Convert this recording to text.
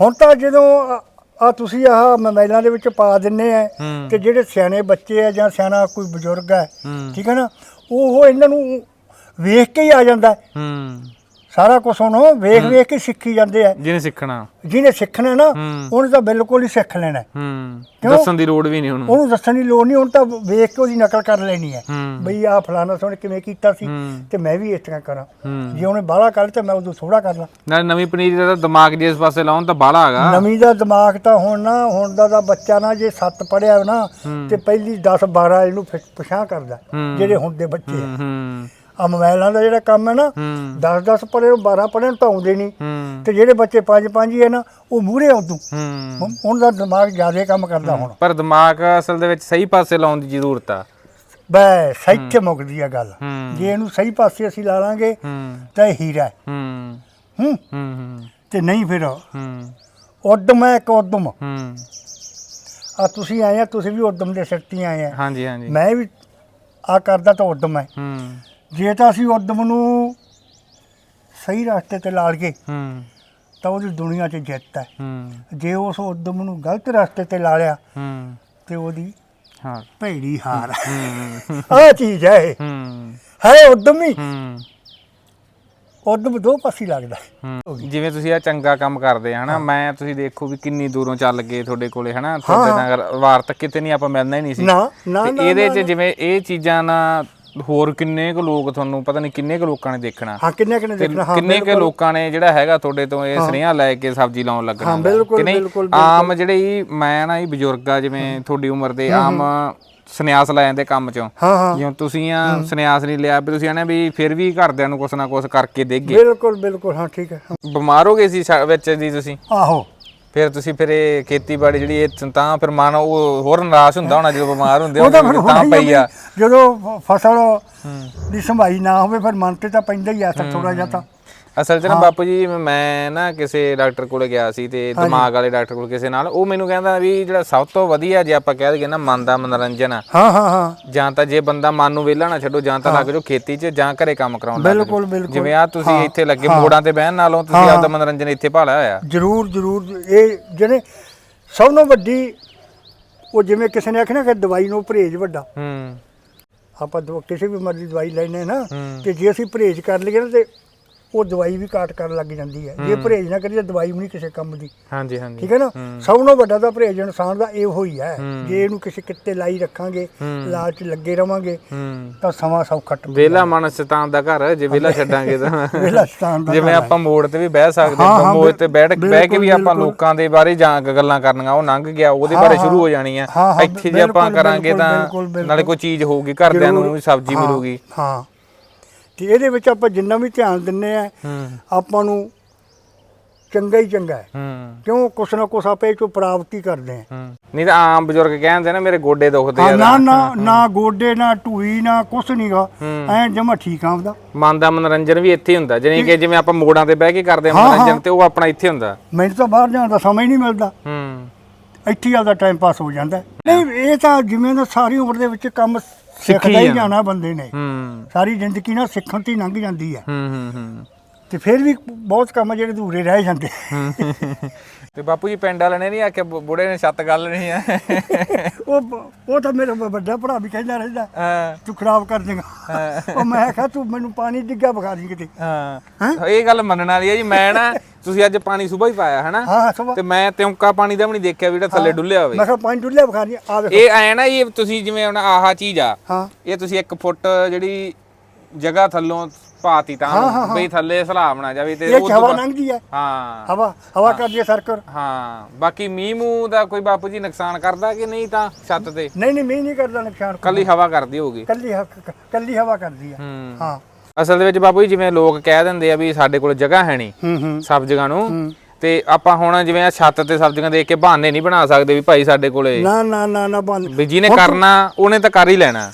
ਹੁਣ ਤਾਂ ਜਦੋਂ ਆ ਤੁਸੀਂ ਆਹ ਮੋਬਾਈਲਾਂ ਦੇ ਵਿੱਚ ਪਾ ਦਿੰਨੇ ਆ। ਤੇ ਜਿਹੜੇ ਸਿਆਣੇ ਬੱਚੇ ਆ ਜਾਂ ਸਿਆਣਾ ਕੋਈ ਬਜ਼ੁਰਗ ਹੈ ਹੂੰ ਠੀਕ ਹੈ ਨਾ ਉਹ ਇਹਨਾਂ ਨੂੰ ਵੇਖ ਕੇ ਹੀ ਆ ਜਾਂਦਾ ਹੈ। ਸਾਰਾ ਕੁਝ ਹੁਣ ਉਹ ਵੇਖ ਵੇਖ ਕੇ ਸਿੱਖੀ ਜਾਂਦੇ ਆ। ਜਿਹਨੇ ਸਿੱਖਣਾ। ਜਿਹਨੇ ਸਿੱਖਣਾ ਨਾ। ਉਹਨੇ ਤਾਂ ਬਿਲਕੁਲ ਹੀ ਸਿੱਖ ਲੈਣਾ। ਹੈ। ਦੱਸਣ ਦੀ ਲੋੜ ਵੀ ਨਹੀਂ ਉਹਨੂੰ। ਉਹਨੂੰ ਦੱਸਣ ਦੀ ਲੋੜ ਨਹੀਂ ਹੁਣ ਤਾਂ ਵੇਖ ਕੇ ਉਹਦੀ ਨਕਲ ਕਰ ਲੈਣੀ ਹੈ। ਬਈ ਆਹ ਫਲਾਣਾ ਸੋਨੇ ਕਿਵੇਂ ਕੀਤਾ ਸੀ। ਤੇ ਮੈਂ ਵੀ ਇਸ ਤਰ੍ਹਾਂ ਕਰਾਂ। ਜੇ ਉਹਨੇ ਬਾਹਲਾ ਕਰ ਤੇ ਮੈਂ ਉਦੋਂ ਥੋੜਾ ਕਰ ਲਾਂ। ਨਾਲ ਨਵੀਂ ਪਨੀਰੀ ਦਾ ਤਾਂ ਦਿਮਾਗ ਜੇ ਇਸ ਪਾਸੇ ਲਾਉਣ ਤਾਂ ਬਾਹਲਾ ਹੈਗਾ। ਨਵੀਂ ਦਾ ਦਿਮਾਗ ਤਾਂ ਹੁਣ ਨਾ ਹੁਣ ਦਾ ਦਾ ਬੱਚਾ ਨਾ ਜੇ ਸੱਤ ਪੜਿਆ ਨਾ। ਤੇ ਪਹਿਲੀ 10 12 ਇਹਨੂੰ ਪਛਾਣ ਕਰਦਾ। ਜਿਹੜੇ ਹੁਣ ਦੇ ਬੱਚੇ ਹੂੰ। ਆ ਮੋਬਾਈਲਾਂ ਦਾ ਜਿਹੜਾ ਕੰਮ ਹੈ ਨਾ ਹੂੰ। 10 10 ਪੜ੍ਹੇ 12 ਪੜ੍ਹੇ ਤਾਂ ਆਉਂਦੇ ਨਹੀਂ ਤੇ ਜਿਹੜੇ ਬੱਚੇ ਪੰਜ ਪੰਜ ਹੀ ਹੈ ਨਾ ਉਹ ਮੂਹਰੇ ਆਉਂਦੂ ਉਹਨਾਂ ਦਾ ਦਿਮਾਗ ਜ਼ਿਆਦਾ ਕੰਮ ਕਰਦਾ ਹੁਣ। ਪਰ ਦਿਮਾਗ ਅਸਲ ਦੇ ਵਿੱਚ ਸਹੀ ਪਾਸੇ ਲਾਉਣ ਦੀ ਜ਼ਰੂਰਤ ਆ। ਬਸ ਇੱਥੇ ਮੁੱਕਦੀ ਆ ਗੱਲ। ਜੇ ਇਹਨੂੰ ਸਹੀ ਪਾਸੇ ਅਸੀਂ ਲਾ ਲਾਂਗੇ ਤਾਂ ਇਹ ਹੀਰਾ ਹੈ। ਹੂੰ। ਤੇ ਨਹੀਂ ਫਿਰ ਹੂੰ। ਉਦਮ ਹੈ ਇੱਕ ਉਦਮ। ਆ ਤੁਸੀਂ ਆਏ ਆ ਤੁਸੀਂ ਵੀ ਉਦਮ ਦੇ ਸਿਰ ਤੇ ਆਏ ਆ। ਹਾਂਜੀ ਹਾਂਜੀ। ਮੈਂ ਵੀ ਆ ਕਰਦਾ ਤਾਂ ਉਦਮ ਹੈ। ਹੂੰ। ਜੇ ਤਾਂ ਅਸੀਂ ਉਦਮ ਨੂੰ ਸਹੀ ਰਸਤੇ ਤੇ ਲਾ ਲਈਏ ਹੂੰ। ਤਾਂ ਉਹਦੀ ਦੁਨੀਆ 'ਚ ਜਿੱਤ ਹੈ। ਹੂੰ। ਜੇ ਉਸ ਉਦਮ ਨੂੰ ਗਲਤ ਰਸਤੇ ਤੇ ਲਾ ਲਿਆ ਹੂੰ। ਤੇ ਉਹਦੀ ਹਾਂ ਭੈੜੀ ਹਾਰ ਆਹ ਚੀਜ਼ ਹੈ ਇਹ। ਹੂੰ। ਹੈ ਉਦਮ ਹੀ ਹੂੰ। ਉਦਮ ਦੋ ਪਾਸੇ ਲੱਗਦਾ ਹੈ। ਹੂੰ। ਜਿਵੇਂ ਤੁਸੀਂ ਆ ਚੰਗਾ ਕੰਮ ਕਰਦੇ ਆ ਹਨਾ ਮੈਂ ਤੁਸੀਂ ਦੇਖੋ ਵੀ ਕਿੰਨੀ ਦੂਰੋਂ ਚੱਲ ਗਏ ਤੁਹਾਡੇ ਕੋਲੇ ਹਨਾ ਤੁਹਾਡੇ ਨਾਲ ਵਾਰ ਤੱਕ ਕਿਤੇ ਨਹੀਂ ਆਪਾਂ ਮਿਲਣਾ ਹੀ ਨਹੀਂ ਸੀ। ਨਾ ਨਾ ਤੇ ਨਾ ਇਹਦੇ ਨਾ, 'ਚ ਜਿਵੇਂ ਇਹ ਚੀਜ਼ਾਂ ਨਾ ਹੋਰ ਕਿੰਨੇ ਕੁ ਲੋਕ ਤੁਹਾਨੂੰ ਪਤਾ ਨਹੀਂ ਕਿੰਨੇ ਕੁ ਲੋਕਾਂ ਨੇ ਦੇਖਣਾ। ਹਾਂ ਕਿੰਨੇ ਕਿੰਨੇ ਤੇ ਦੇਖਣਾ? ਹਾਂ ਕਿੰਨੇ ਕੁ ਬਿਲਕੁਲ। ਲੋਕਾਂ ਨੇ ਜਿਹੜਾ ਹੈਗਾ ਤੁਹਾਡੇ ਤੋਂ ਇਹ ਸੁਨੇਹਾ ਲੈ ਕੇ ਸਬਜ਼ੀ ਲਾਉਣ ਲੱਗਣਾ ਹਾਂ, ਗਾ। ਬਿਲਕੁਲ, ਕਿ ਨਹੀਂ? ਬਿਲਕੁਲ, ਆਮ ਜਿਹੜੇ ਮੈਂ ਨਾ ਇਹ ਬਜ਼ੁਰਗ ਆ ਜਿਵੇਂ ਤੁਹਾਡੀ ਉਮਰ ਦੇ ਆਮ ਸੰਨਿਆਸ ਲੈ ਜਾਂਦੇ ਕੰਮ ਚੋਂ। ਹਾਂ ਹਾਂ। ਜਿਵੇਂ ਤੁਸੀਂ ਆ ਸੰਨਿਆਸ ਨਹੀਂ ਲਿਆ ਵੀ ਤੁਸੀਂ ਆਨੇ ਵੀ ਫਿਰ ਵੀ ਘਰਦਿਆਂ ਨੂੰ ਕੁਛ ਨਾ ਕੁਛ ਕਰਕੇ ਦੇਗੇ ਬਿਲਕੁਲ ਬਿਲਕੁਲ ਹਾਂ ਠੀਕ ਹੈ। ਹਾਂ। ਬਿਮਾਰ ਹੋ ਗਏ ਸੀ ਸ਼ਾ- ਵਿੱਚ ਦੀ ਤੁਸੀਂ? ਆਹੋ। ਫਿਰ ਤੁਸੀਂ ਫਿਰ ਇਹ ਖੇਤੀਬਾੜੀ ਜਿਹੜੀ ਇਹ ਤਾਂ ਫਿਰ ਮਨ ਉਹ ਹੋਰ ਨਿਰਾਸ਼ ਹੁੰਦਾ ਹੋਣਾ ਜਦੋਂ ਬਿਮਾਰ ਹੁੰਦੇ ਉਹ ਤਾਂ ਹੋਣਗੇ ਫਿਰ ਤਾਂ ਹੋਣਾ ਹੀ ਪਈ ਆ। ਜਦੋਂ ਫਸਲ ਦੀ ਸੰਭਾਈ ਨਾ ਹੋਵੇ ਫਿਰ ਮਨ ਤੇ ਤਾਂ ਪੈਂਦਾ ਹੀ ਆ ਥੋੜਾ ਜਿਹਾ ਤਾਂ। ਅਸਲ 'ਚ ਨਾ ਬਾਪੂ ਜੀ ਮੈਂ ਨਾ ਕਿਸੇ ਡਾਕਟਰ ਕੋਲੇ ਗਿਆ ਸੀ ਤੇ ਦਿਮਾਗ ਵਾਲੇ ਡਾਕਟਰ ਕੋਲ ਕਿਸੇ ਨਾਲ ਉਹ ਮੈਨੂੰ ਕਹਿੰਦਾ ਵੀ ਜਿਹੜਾ ਸਭ ਤੋਂ ਵਧੀਆ ਜੇ ਆਪਾਂ ਕਹਿ ਦਈਏ ਨਾ ਮਨ ਦਾ ਮਨੋਰੰਜਨ ਆ ਹਾਂ ਹਾਂ ਹਾਂ। ਜਾਂ ਤਾਂ ਜੇ ਬੰਦਾ ਮਨ ਨੂੰ ਵਿਹਲਾ ਨਾ ਛੱਡੋ ਜਾਂ ਤਾਂ ਲੱਗ ਜਾਓ ਖੇਤੀ 'ਚ ਜਾਂ ਘਰੇ ਕੰਮ ਕਰਾਉਣ ਲੱਗ ਬਿਲਕੁਲ ਬਿਲਕੁਲ। ਜਿਵੇਂ ਆ ਤੁਸੀਂ ਇੱਥੇ ਲੱਗੇ ਮੋੜਾਂ ਤੇ ਬਹਿਣ ਨਾਲੋਂ ਤੁਸੀਂ ਆਪਦਾ ਮਨੋਰੰਜਨ ਇੱਥੇ ਭਾਲਿਆ ਹੋਇਆ। ਜ਼ਰੂਰ ਜ਼ਰੂਰ। ਇਹ ਜਿਹੜੇ ਸਭ ਤੋਂ ਵੱਡੀ ਉਹ ਜਿਵੇਂ ਕਿਸੇ ਨੇ ਆਖਿਆ ਕਿ ਦਵਾਈ ਨੂੰ ਪਰਹੇਜ ਵੱਡਾ। ਹੂੰ। ਆਪਾਂ ਕਿਸੇ ਵੀ ਮਰਜ਼ੀ ਦਵਾਈ ਲੈਣੇ ਨਾ। ਤੇ ਜੇ ਅਸੀਂ ਪਰਹੇਜ ਕਰ ਲਈਏ ਨਾ ਤੇ ਉਹ ਦਵਾਈ ਵੀ ਕਾਟ ਕਰਨ ਲੱਗ ਜਾਂਦੀ ਹੈ। ਜੇ ਪਰਹੇਜ ਨਾ ਕਰੀਏ ਦਵਾਈ ਵੀ ਨਹੀਂ ਕਿਸੇ ਕੰਮ ਦੀ। ਹਾਂਜੀ ਹਾਂਜੀ। ਠੀਕ ਹੈ ਨਾ? ਸਭ ਤੋਂ ਵੱਡਾ ਤਾਂ ਪਰਹੇਜ ਇਨਸਾਨ ਦਾ ਇਹੋ ਹੀ ਹੈ। ਜੇ ਇਹਨੂੰ ਕਿਸੇ ਕਿੱਤੇ ਲਾਈ ਰੱਖਾਂਗੇ। ਲਾਲਚ ਲੱਗੇ ਰਵਾਂਗੇ ਤਾਂ ਸਮਾਂ ਸੌਖਾ ਟੱਪ ਵਿਹਲਾ ਮਨ ਸ਼ੈਤਾਨ ਦਾ ਘਰ ਜੇ ਵਿਹਲਾ ਛੱਡਾਂਗੇ ਤਾਂ। ਵੇਲਾ ਸਤਾਨ ਦਾ ਜਿਵੇਂ ਆਪਾਂ ਮੋੜ ਤੇ ਵੀ ਬਹਿ ਸਕਦੇ ਹਾਂ, ਮੋੜ ਤੇ ਬੈਠ ਬਹਿ ਕੇ ਵੀ ਆਪਾਂ ਲੋਕਾਂ ਦੇ ਬਾਰੇ ਜਾਂ ਗੱਲਾਂ ਕਰਨੀਆਂ ਉਹ ਲੰਘ ਗਿਆ ਉਹਦੇ ਬਾਰੇ ਸ਼ੁਰੂ ਹੋ ਜਾਣੀਆਂ ਹਾਂ, ਹਾਂ, ਇੱਥੇ ਜੇ ਆਪਾਂ ਕਰਾਂਗੇ ਤਾਂ। ਨਾਲੇ ਕੋਈ ਚੀਜ਼ ਹੋਊਗੀ ਘਰਦਿਆਂ ਨੂੰ ਵੀ ਸਬਜ਼ੀ ਮਿਲੂਗੀ। ਹਾਂ। ਤੇ ਇਹਦੇ ਵਿੱਚ ਆਪਾਂ ਜਿੰਨਾ ਵੀ ਧਿਆਨ ਦਿੰਨੇ ਆ ਆਪਾਂ ਨੂੰ ਚੰਗਾ ਹੀ ਚੰਗਾ ਹੈ। ਕਿਉਂ? ਕੁਛ ਨਾ ਕੁਛ ਆਪੇ ਚੋਂ ਪ੍ਰਾਪਤੀ ਕਰਦੇ ਆ ਨਹੀਂ ਤਾਂ ਆਮ ਬਜ਼ੁਰਗ ਕਹਿੰਦੇ ਨਾ ਮੇਰੇ ਗੋਡੇ ਦੁਖਦੇ ਆ ਨਾ ਨਾ ਨਾ ਗੋਡੇ ਨਾ ਢੂਈ ਨਾ ਕੁਛ ਨਹੀਂਗਾ। ਐ ਜਮਾ ਠੀਕ ਆ ਉਹਦਾ ਮਨ ਦਾ ਮਨੋਰੰਜਨ ਵੀ ਇੱਥੇ ਹੁੰਦਾ। ਜਾਣੀ ਕਿ ਜਿਵੇਂ ਆਪਾਂ ਮੋੜਾਂ ਤੇ ਬਹਿ ਕੇ ਕਰਦੇ ਹਾਂ, ਮਨੋਰੰਜਨ। ਤੇ ਉਹ ਆਪਣਾ ਇੱਥੇ ਹੁੰਦਾ। ਮੈਨੂੰ ਤਾਂ ਬਾਹਰ ਜਾਣ ਦਾ ਸਮਾਂ ਹੀ ਨਹੀਂ ਮਿਲਦਾ। ਹੂੰ। ਇੱਥੇ ਹੀ ਆਪਦਾ ਟਾਈਮ ਪਾਸ ਹੋ ਜਾਂਦਾ। ਨਹੀਂ ਇਹ ਤਾਂ ਜਿਵੇਂ ਦਾ ਸਾਰੀ ਉਮਰ ਦੇ ਵਿੱਚ ਕੰਮ ਸਿੱਖਦਾ ਹੀ ਜਾਣਾ। ਬੰਦੇ ਨੇ ਹੂੰ ਸਾਰੀ ਜ਼ਿੰਦਗੀ ਨਾਲ ਸਿੱਖਣ ਤੇ ਹੀ ਲੰਘ ਜਾਂਦੀ ਹੈ ਹੂੰ ਹੂੰ ਹੂੰ ਤੇ ਫਿਰ ਵੀ ਬਹੁਤ ਕੰਮ ਆ ਜਿਹੜੇ ਅਧੂਰੇ ਰਹਿ ਜਾਂਦੇ। ਤੇ ਬਾਪੂ ਜੀ ਪਿੰਡ ਵਾਲੇ ਨੇ ਨਹੀਂ ਆਖਿਆ ਬੁ- ਬੁੜੇ ਨੇ ਛੱਤ ਗੱਲ ਨਹੀਂ ਆ। ਉਹ ਉਹ ਤਾਂ ਮੇਰਾ ਵੱਡਾ ਭਰਾ ਵੀ ਕਹਿੰਦਾ ਰਹਿੰਦਾ ਹਾਂ। ਤੂੰ ਖਰਾਬ ਕਰ ਦੇਗਾ। ਉਹ ਮੈਂ ਕਿਹਾ ਤੂੰ ਮੈਨੂੰ ਪਾਣੀ ਡਿੱਗਾ ਵਿਖਾ ਦੀ ਕਿਤੇ। ਹਾਂ। ਇਹ ਗੱਲ ਮੰਨਣ ਵਾਲੀ ਹੈ ਜੀ ਮੈਂ ਨਾ ਤੁਸੀਂ ਅੱਜ ਪਾਣੀ ਸੁਬਾਹ ਹੀ ਪਾਇਆ ਹਨਾ? ਹਾਂ ਤੇ ਮੈਂ ਤਿਉਂਕਾ ਪਾਣੀ ਦਾ ਵੀ ਨਹੀਂ ਦੇਖਿਆ ਵੀ ਜਿਹੜਾ ਥੱਲੇ ਡੁੱਲਿਆ ਹੋਵੇ। ਮੈਂ ਕਿਹਾ ਪਾਣੀ ਡੁੱਲਿਆ ਵਿਖਾ ਦੀ ਆ ਵੇਖੋ। ਇਹ ਐ ਨਾ ਇਹ ਤੁਸੀਂ ਜਿਵੇਂ ਹੁਣ ਆਹ ਚੀਜ਼ ਆ ਹਾਂ। ਇਹ ਤੁਸੀਂ ਇੱਕ ਫੁੱਟ ਜਿਹੜੀ ਜਗ੍ਹਾ ਥੱਲੋਂ ਪਾਤੀ ਤਾਂ ਬਈ ਥੱਲੇ ਸਲਾਬ ਨਾ ਜਾਵੇ ਤੇ ਇਹ ਉਹ ਤੋਂ ਹਵਾ ਬਾਅਦ- ਲੰਘਦੀ ਹੈ ਹਾਂ। ਹਵਾ ਹਵਾ ਕਰਦੀ ਹੈ ਸਰਕਰ ਹਾਂ ਬਾਕੀ ਮੀਂਹ ਮੂੰਹ ਦਾ ਕੋਈ ਬਾਪੂ ਜੀ ਨੁਕਸਾਨ ਕਰਦਾ ਕਿ ਨਹੀਂ ਤਾਂ ਛੱਤ ਤੇ? ਨਹੀਂ ਨਹੀਂ ਮੀਂਹ ਨਹੀਂ ਕਰਦਾ ਨੁਕਸਾਨ ਕੱਲੀ ਹਵਾ ਕਰਦੀ ਹੋਊਗੀ। ਕੱਲੀ ਹ- ਕੱਲੀ ਹਵਾ ਕਰਦੀ ਹੈ ਹੂੰ। ਹਾਂ। ਅਸਲ ਦੇ ਵਿੱਚ ਬਾਪੂ ਜੀ ਜਿਵੇਂ ਲੋਕ ਕਹਿ ਦਿੰਦੇ ਆ ਵੀ ਸਾਡੇ ਕੋਲ ਜਗ੍ਹਾ ਹੈ ਨਹੀਂ ਹੂੰ ਹੂੰ। ਸਬਜ਼ੀਆਂ ਨੂੰ ਹੂੰ। ਤੇ ਆਪਾਂ ਹੁਣ ਜਿਵੇਂ ਆ ਛੱਤ ਤੇ ਸਬਜ਼ੀਆਂ ਦੇਖ ਕੇ ਬਹਾਨੇ ਨਹੀਂ ਬਣਾ ਸਕਦੇ ਵੀ ਭਾਈ ਸਾਡੇ ਕੋਲੇ। ਨਾ ਨਾ ਨਾ ਨਾ ਬੰਦ। ਵੀ ਜਿਹਨੇ ਕਰਨਾ ਉਹਨੇ ਤਾਂ ਕਰ ਹੀ ਲੈਣਾ।